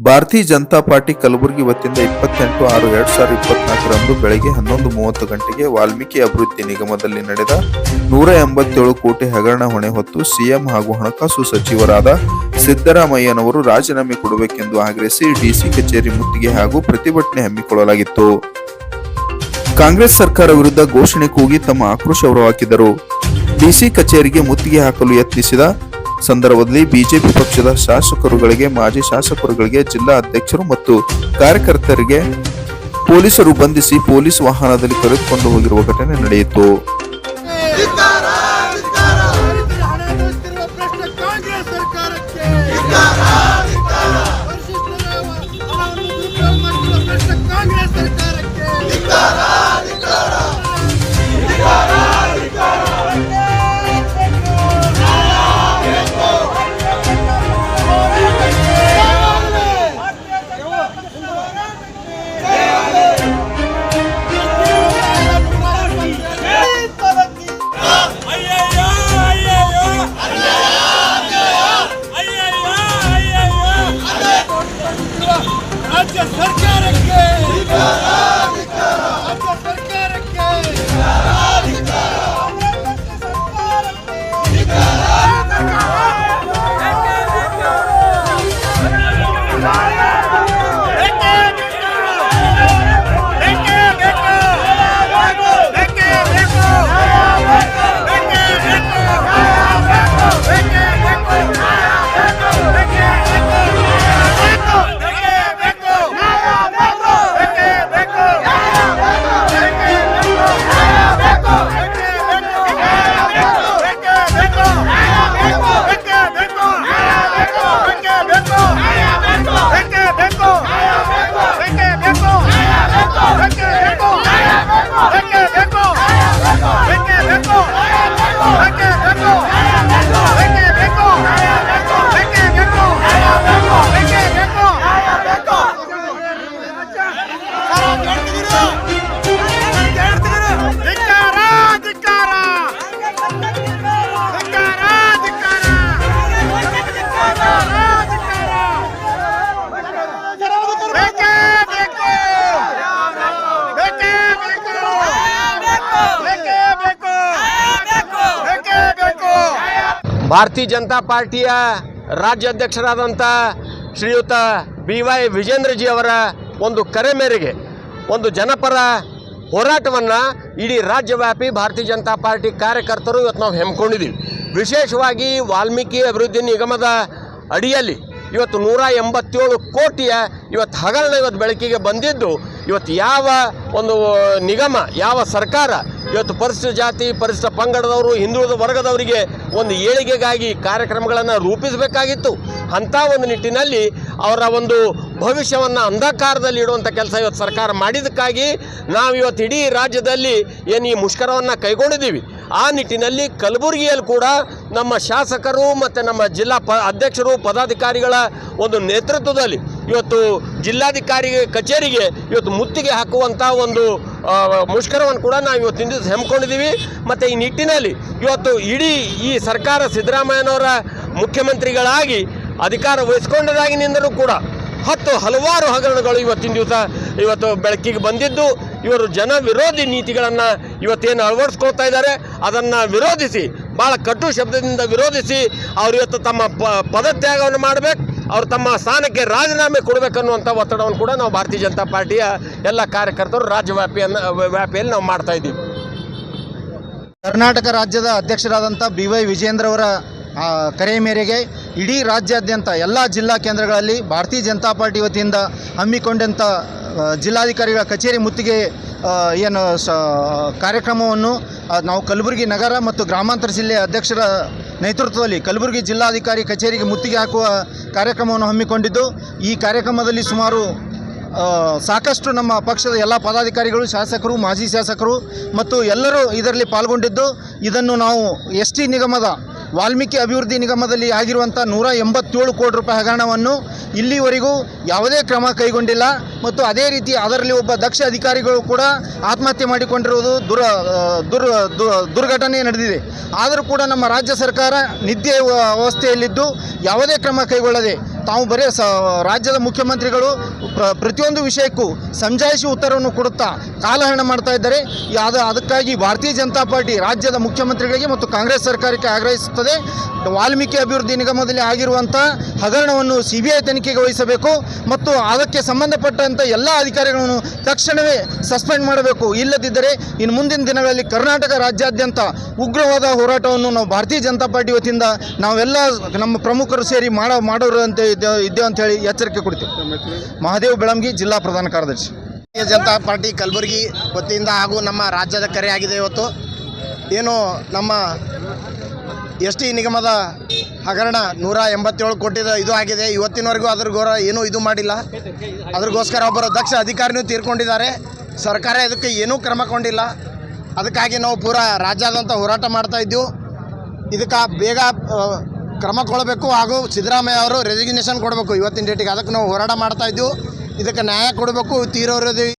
ಭಾರತೀಯ ಜನತಾ ಪಾರ್ಟಿ ಕಲಬುರಗಿ ವತಿಯಿಂದ ಇಪ್ಪತ್ತೆಂಟು ಆರು ಎರಡ್ ಸಾವಿರದ ಇಪ್ಪತ್ನಾಲ್ಕರಂದು ಬೆಳಗ್ಗೆ ಹನ್ನೊಂದು ಮೂವತ್ತು ಗಂಟೆಗೆ ವಾಲ್ಮೀಕಿ ಅಭಿವೃದ್ಧಿ ನಿಗಮದಲ್ಲಿ ನಡೆದ ನೂರ ಎಂಬತ್ತೇಳು ಕೋಟಿ ಹಗರಣ ಹೊಣೆ ಹೊತ್ತು ಸಿಎಂ ಹಾಗೂ ಹಣಕಾಸು ಸಚಿವರಾದ ಸಿದ್ದರಾಮಯ್ಯನವರು ರಾಜೀನಾಮೆ ಕೊಡಬೇಕೆಂದು ಆಗ್ರಹಿಸಿ ಡಿಸಿ ಕಚೇರಿ ಮುತ್ತಿಗೆ ಹಾಗೂ ಪ್ರತಿಭಟನೆ ಹಮ್ಮಿಕೊಳ್ಳಲಾಗಿತ್ತು. ಕಾಂಗ್ರೆಸ್ ಸರ್ಕಾರ ವಿರುದ್ಧ ಘೋಷಣೆ ಕೂಗಿ ತಮ್ಮ ಆಕ್ರೋಶ ಹೊರಹಾಕಿದರು ಡಿಸಿ ಕಚೇರಿಗೆ ಮುತ್ತಿಗೆ ಹಾಕಲು ಯತ್ನಿಸಿದ ಸಂದರ್ಭದಲ್ಲಿ ಬಿಜೆಪಿ ಪಕ್ಷದ ಶಾಸಕರುಗಳಿಗೆ, ಮಾಜಿ ಶಾಸಕರುಗಳಿಗೆ, ಜಿಲ್ಲಾ ಅಧ್ಯಕ್ಷರು ಮತ್ತು ಕಾರ್ಯಕರ್ತರಿಗೆ ಪೊಲೀಸರು ಬಂಧಿಸಿ ಪೊಲೀಸ್ ವಾಹನದಲ್ಲಿ ಕರೆದುಕೊಂಡು ಹೋಗಿರುವ ಘಟನೆ ನಡೆಯಿತು. ಭಾರತೀಯ ಜನತಾ ಪಾರ್ಟಿಯ ರಾಜ್ಯಾಧ್ಯಕ್ಷರಾದಂಥ ಶ್ರೀಯುತ ಬಿ ವೈ ವಿಜೇಂದ್ರಜಿ ಅವರ ಒಂದು ಕರೆ ಮೇರೆಗೆ ಒಂದು ಜನಪರ ಹೋರಾಟವನ್ನು ಇಡೀ ರಾಜ್ಯವ್ಯಾಪಿ ಭಾರತೀಯ ಜನತಾ ಪಾರ್ಟಿ ಕಾರ್ಯಕರ್ತರು ಇವತ್ತು ನಾವು ಹೆಮ್ಮಿಕೊಂಡಿದ್ದೀವಿ ವಿಶೇಷವಾಗಿ ವಾಲ್ಮೀಕಿ ಅಭಿವೃದ್ಧಿ ನಿಗಮದ ಅಡಿಯಲ್ಲಿ ಇವತ್ತು ನೂರ ಎಂಬತ್ತೇಳು ಕೋಟಿಯ ಇವತ್ತು ಹಗರಣ ಇವತ್ತು ಬೆಳಕಿಗೆ ಬಂದಿದ್ದು, ಇವತ್ತು ಯಾವ ಒಂದು ನಿಗಮ, ಯಾವ ಸರ್ಕಾರ ಇವತ್ತು ಪರಿಶಿಷ್ಟ ಜಾತಿ, ಪರಿಶಿಷ್ಟ ಪಂಗಡದವರು, ಹಿಂದುಳಿದ ವರ್ಗದವರಿಗೆ ಒಂದು ಏಳಿಗೆಗಾಗಿ ಕಾರ್ಯಕ್ರಮಗಳನ್ನು ರೂಪಿಸಬೇಕಾಗಿತ್ತು. ಅಂಥ ಒಂದು ನಿಟ್ಟಿನಲ್ಲಿ ಅವರ ಒಂದು ಭವಿಷ್ಯವನ್ನು ಅಂಧಕಾರದಲ್ಲಿ ಇಡುವಂಥ ಕೆಲಸ ಇವತ್ತು ಸರ್ಕಾರ ಮಾಡಿದ್ದಕ್ಕಾಗಿ ನಾವು ಇವತ್ತು ಇಡೀ ರಾಜ್ಯದಲ್ಲಿ ಏನು ಈ ಮುಷ್ಕರವನ್ನು ಕೈಗೊಂಡಿದ್ದೀವಿ. ಆ ನಿಟ್ಟಿನಲ್ಲಿ ಕಲಬುರಗಿಯಲ್ಲಿ ಕೂಡ ನಮ್ಮ ಶಾಸಕರು ಮತ್ತು ನಮ್ಮ ಜಿಲ್ಲಾ ಪ, ಅಧ್ಯಕ್ಷರು, ಪದಾಧಿಕಾರಿಗಳ ಒಂದು ನೇತೃತ್ವದಲ್ಲಿ ಇವತ್ತು ಜಿಲ್ಲಾಧಿಕಾರಿ ಕಚೇರಿಗೆ ಇವತ್ತು ಮುತ್ತಿಗೆ ಹಾಕುವಂಥ ಒಂದು ಮುಷ್ಕರವನ್ನು ಕೂಡ ನಾವು ಇವತ್ತಿನ ದಿವಸ ಹೆಮ್ಮಿಕೊಂಡಿದ್ದೀವಿ ಮತ್ತು ಈ ನಿಟ್ಟಿನಲ್ಲಿ ಇವತ್ತು ಇಡೀ ಈ ಸರ್ಕಾರ ಸಿದ್ದರಾಮಯ್ಯನವರ ಮುಖ್ಯಮಂತ್ರಿಗಳಾಗಿ ಅಧಿಕಾರ ವಹಿಸ್ಕೊಂಡದಾಗಿನಿಂದಲೂ ಕೂಡ ಹತ್ತು ಹಲವಾರು ಹಗರಣಗಳು ಇವತ್ತಿನ ದಿವಸ ಇವತ್ತು ಬೆಳಕಿಗೆ ಬಂದಿದ್ದು. ಇವರು ಜನ ವಿರೋಧಿ ನೀತಿಗಳನ್ನು ಇವತ್ತೇನು ಅಳವಡಿಸ್ಕೊಳ್ತಾ ಇದ್ದಾರೆ. ಅದನ್ನು ವಿರೋಧಿಸಿ ಭಾಳ ಕಟು ಶಬ್ದದಿಂದ ವಿರೋಧಿಸಿ, ಅವರು ಇವತ್ತು ತಮ್ಮ ಪದತ್ಯಾಗವನ್ನು ಮಾಡಬೇಕು. ಅವ್ರು ತಮ್ಮ ಸ್ಥಾನಕ್ಕೆ ರಾಜೀನಾಮೆ ಕೊಡಬೇಕನ್ನುವಂಥ ಒತ್ತಡವನ್ನು ಕೂಡ ನಾವು ಭಾರತೀಯ ಜನತಾ ಪಾರ್ಟಿಯ ಎಲ್ಲ ಕಾರ್ಯಕರ್ತರು ರಾಜ್ಯವ್ಯಾಪಿಯನ್ನು ವ್ಯಾಪಿಯಲ್ಲಿ ನಾವು ಮಾಡ್ತಾ ಇದ್ದೀವಿ. ಕರ್ನಾಟಕ ರಾಜ್ಯದ ಅಧ್ಯಕ್ಷರಾದಂಥ ಬಿ ವೈ ವಿಜೇಂದ್ರ ಅವರ ಆ, ಕರೆ ಮೇರೆಗೆ ಇಡೀ ರಾಜ್ಯಾದ್ಯಂತ ಎಲ್ಲ ಜಿಲ್ಲಾ ಕೇಂದ್ರಗಳಲ್ಲಿ ಭಾರತೀಯ ಜನತಾ ಪಾರ್ಟಿ ವತಿಯಿಂದ ಹಮ್ಮಿಕೊಂಡಂಥ ಜಿಲ್ಲಾಧಿಕಾರಿಗಳ ಕಚೇರಿ ಮುತ್ತಿಗೆ ಏನು ಸ ಕಾರ್ಯಕ್ರಮವನ್ನು ನಾವು ಕಲಬುರಗಿ ನಗರ ಮತ್ತು ಗ್ರಾಮಾಂತರ ಜಿಲ್ಲೆಯ ಅಧ್ಯಕ್ಷರ ನೇತೃತ್ವದಲ್ಲಿ ಕಲಬುರಗಿ ಜಿಲ್ಲಾಧಿಕಾರಿ ಕಚೇರಿಗೆ ಮುತ್ತಿಗೆ ಹಾಕುವ ಕಾರ್ಯಕ್ರಮವನ್ನು ಹಮ್ಮಿಕೊಂಡಿದ್ದು, ಈ ಕಾರ್ಯಕ್ರಮದಲ್ಲಿ ಸುಮಾರು ಸಾಕಷ್ಟು ನಮ್ಮ ಪಕ್ಷದ ಎಲ್ಲ ಪದಾಧಿಕಾರಿಗಳು, ಶಾಸಕರು, ಮಾಜಿ ಶಾಸಕರು ಮತ್ತು ಎಲ್ಲರೂ ಇದರಲ್ಲಿ ಪಾಲ್ಗೊಂಡಿದ್ದು, ಇದನ್ನು ನಾವು ಎಸ್ ಟಿ ನಿಗಮದ ವಾಲ್ಮೀಕಿ ಅಭಿವೃದ್ಧಿ ನಿಗಮದಲ್ಲಿ ಆಗಿರುವಂಥ ನೂರ ಎಂಬತ್ತೇಳು ಕೋಟಿ ರೂಪಾಯಿ ಹಗರಣವನ್ನು ಇಲ್ಲಿವರೆಗೂ ಯಾವುದೇ ಕ್ರಮ ಕೈಗೊಂಡಿಲ್ಲ ಮತ್ತು ಅದೇ ರೀತಿ ಅದರಲ್ಲಿ ಒಬ್ಬ ದಕ್ಷ ಅಧಿಕಾರಿಗಳು ಕೂಡ ಆತ್ಮಹತ್ಯೆ ಮಾಡಿಕೊಂಡಿರುವುದು ದುರ ದುರ್ ದುರ್ಘಟನೆ ನಡೆದಿದೆ. ಆದರೂ ಕೂಡ ನಮ್ಮ ರಾಜ್ಯ ಸರ್ಕಾರ ನಿದ್ದೆ ಅವಸ್ಥೆಯಲ್ಲಿದ್ದು ಯಾವುದೇ ಕ್ರಮ ಕೈಗೊಳ್ಳದೆ ತಾವು ಬರೀ ರಾಜ್ಯದ ಮುಖ್ಯಮಂತ್ರಿಗಳು ಪ್ರತಿಯೊಂದು ವಿಷಯಕ್ಕೂ ಸಂಜಾಯಿಸಿ ಉತ್ತರವನ್ನು ಕೊಡುತ್ತಾ ಕಾಲಹರಣ ಮಾಡ್ತಾ ಇದ್ದಾರೆ. ಅದಕ್ಕಾಗಿ ಭಾರತೀಯ ಜನತಾ ಪಾರ್ಟಿ ರಾಜ್ಯದ ಮುಖ್ಯಮಂತ್ರಿಗಳಿಗೆ ಮತ್ತು ಕಾಂಗ್ರೆಸ್ ಸರ್ಕಾರಕ್ಕೆ ಆಗ್ರಹಿಸುತ್ತದೆ. ವಾಲ್ಮೀಕಿ ಅಭಿವೃದ್ಧಿ ನಿಗಮದಲ್ಲಿ ಆಗಿರುವಂಥ ಹಗರಣವನ್ನು ಸಿ ಬಿ ಐ ತನಿಖೆಗೆ ವಹಿಸಬೇಕು ಮತ್ತು ಅದಕ್ಕೆ ಸಂಬಂಧಪಟ್ಟಂಥ ಎಲ್ಲ ಅಧಿಕಾರಿಗಳನ್ನು ತಕ್ಷಣವೇ ಸಸ್ಪೆಂಡ್ ಮಾಡಬೇಕು. ಇಲ್ಲದಿದ್ದರೆ ಇನ್ನು ಮುಂದಿನ ದಿನಗಳಲ್ಲಿ ಕರ್ನಾಟಕ ರಾಜ್ಯಾದ್ಯಂತ ಉಗ್ರವಾದ ಹೋರಾಟವನ್ನು ನಾವು ಭಾರತೀಯ ಜನತಾ ಪಾರ್ಟಿ ವತಿಯಿಂದ ನಾವೆಲ್ಲ ನಮ್ಮ ಪ್ರಮುಖರು ಸೇರಿ ಮಾಡೋ ಮಾಡೋರು ಅಂತ ಇದ್ದೇವೆ ಅಂತ ಹೇಳಿ ಎಚ್ಚರಿಕೆ ಕೊಡ್ತೀವಿ. ಮಹಾದೇವ್ ಬೆಳಂಗಿ ಜಿಲ್ಲಾ ಪ್ರಧಾನ ಕಾರ್ಯದರ್ಶಿ. ಭಾರತೀಯ ಜನತಾ ಪಾರ್ಟಿ ಕಲಬುರಗಿ ವತಿಯಿಂದ ಹಾಗೂ ನಮ್ಮ ರಾಜ್ಯದ ಕರೆಯಾಗಿದೆ ಇವತ್ತು. ಏನು ನಮ್ಮ ಎಸ್ ಟಿ ನಿಗಮದ ಹಗರಣ ನೂರ ಎಂಬತ್ತೇಳು ಕೋಟಿದ ಇದು ಆಗಿದೆ. ಇವತ್ತಿನವರೆಗೂ ಅದ್ರ ಗೋರ ಏನೂ ಇದು ಮಾಡಿಲ್ಲ. ಅದ್ರಗೋಸ್ಕರ ಒಬ್ಬರು ದಕ್ಷ ಅಧಿಕಾರಿನೂ ತೀರ್ಕೊಂಡಿದ್ದಾರೆ. ಸರ್ಕಾರ ಇದಕ್ಕೆ ಏನೂ ಕ್ರಮ ಕೊಂಡಿಲ್ಲ. ಅದಕ್ಕಾಗಿ ನಾವು ಪೂರಾ ರಾಜ್ಯಾದ್ಯಂತ ಹೋರಾಟ ಮಾಡ್ತಾ ಇದ್ದೀವಿ. ಇದಕ್ಕೆ ಬೇಗ ಕ್ರಮ ಕೊಡಬೇಕು ಹಾಗೂ ಸಿದ್ದರಾಮಯ್ಯ ಅವರು ರೆಸಿಗ್ನೇಷನ್ ಕೊಡಬೇಕು. ಇವತ್ತಿನ ಡೇಟಿಗೆ ಅದಕ್ಕೆ ನಾವು ಹೋರಾಟ ಮಾಡ್ತಾ ಇದ್ದೀವಿ. ಇದಕ್ಕೆ ನ್ಯಾಯ ಕೊಡಬೇಕು ತೀರೋರು